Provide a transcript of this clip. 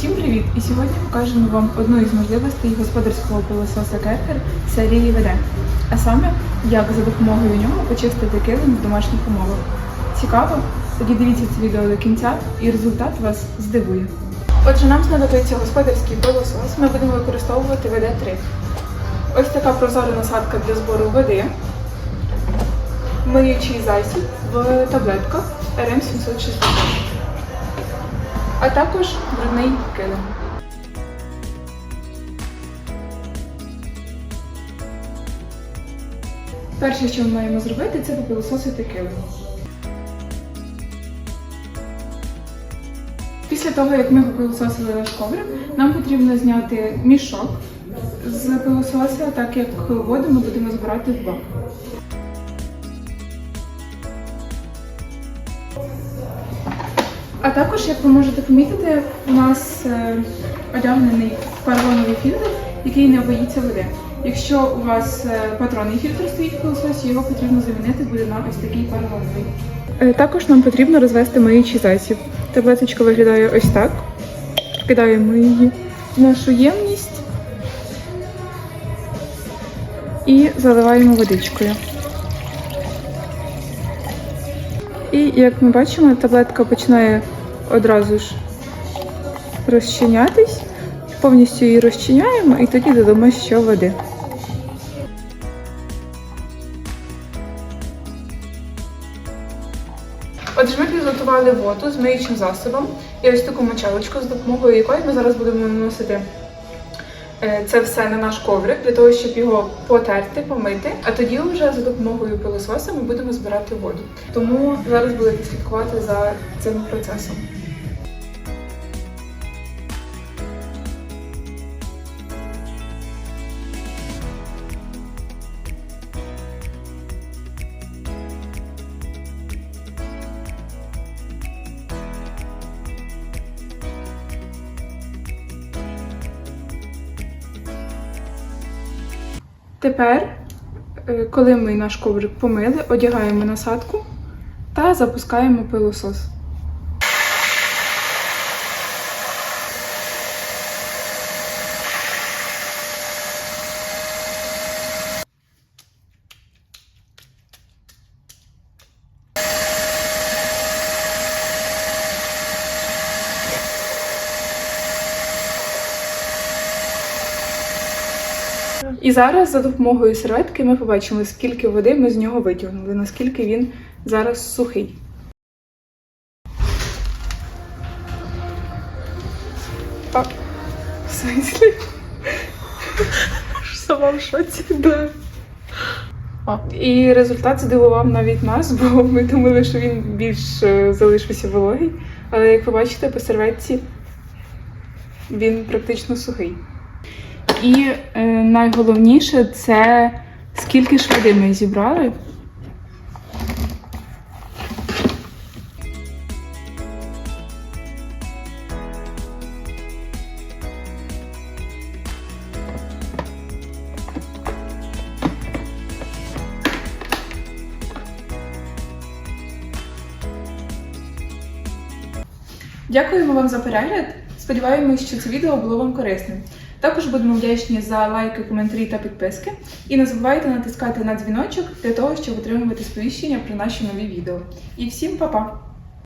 Всім привіт! І сьогодні покажемо вам одну із можливостей господарського пилососа Керхер серії ВД. А саме, як за допомогою нього почистити килим в домашніх умовах. Цікаво? Тоді дивіться це відео до кінця і результат вас здивує. Отже, нам знадобиться господарський пилосос. Ми будемо використовувати ВД-3. Ось така прозора насадка для збору води, миючий засіб в таблетках РМ760 а також брудний килим. Перше, що ми маємо зробити, це попилососити килим. Після того, як ми попилососили наш коврик, нам потрібно зняти мішок з пилососа, так як воду ми будемо збирати в бак. А також, як ви можете помітити, у нас е, одягнений поролоновий фільтр, який не боїться води. Якщо у вас е, патронний фільтр стоїть в пилососі, його потрібно замінити буде на ось такий поролоновий. Е, Також нам потрібно розвести миючий засіб. Таблеточка виглядає ось так. Кидаємо її в нашу ємність і заливаємо водичкою. І як ми бачимо, таблетка починає одразу ж розчинятись. Повністю її розчиняємо і тоді додамо ще води. Отже, ми підготували воду з миючим засобом і ось таку мочалочку, з допомогою якої ми зараз будемо наносити це все на наш коврик для того, щоб його потерти, помити. А тоді вже за допомогою пилососа ми будемо збирати воду. Тому зараз будете слідкувати за цим процесом. Тепер, е, коли ми наш коврик помили, одягаємо насадку та запускаємо пилосос. І зараз за допомогою серветки ми побачимо, скільки води ми з нього витягнули, наскільки він зараз сухий. А, в смислі? Сама в шоці, да. А, і результат здивував навіть нас, бо ми думали, що він більш е, залишився вологий. Але як ви бачите, по серветці він практично сухий. І е, найголовніше це скільки ж води ми зібрали. Дякуємо вам за перегляд. Сподіваємось, що це відео було вам корисним. Також будемо вдячні за лайки, коментарі та підписки. І не забувайте натискати на дзвіночок для того, щоб отримувати сповіщення про наші нові відео. І всім па-па!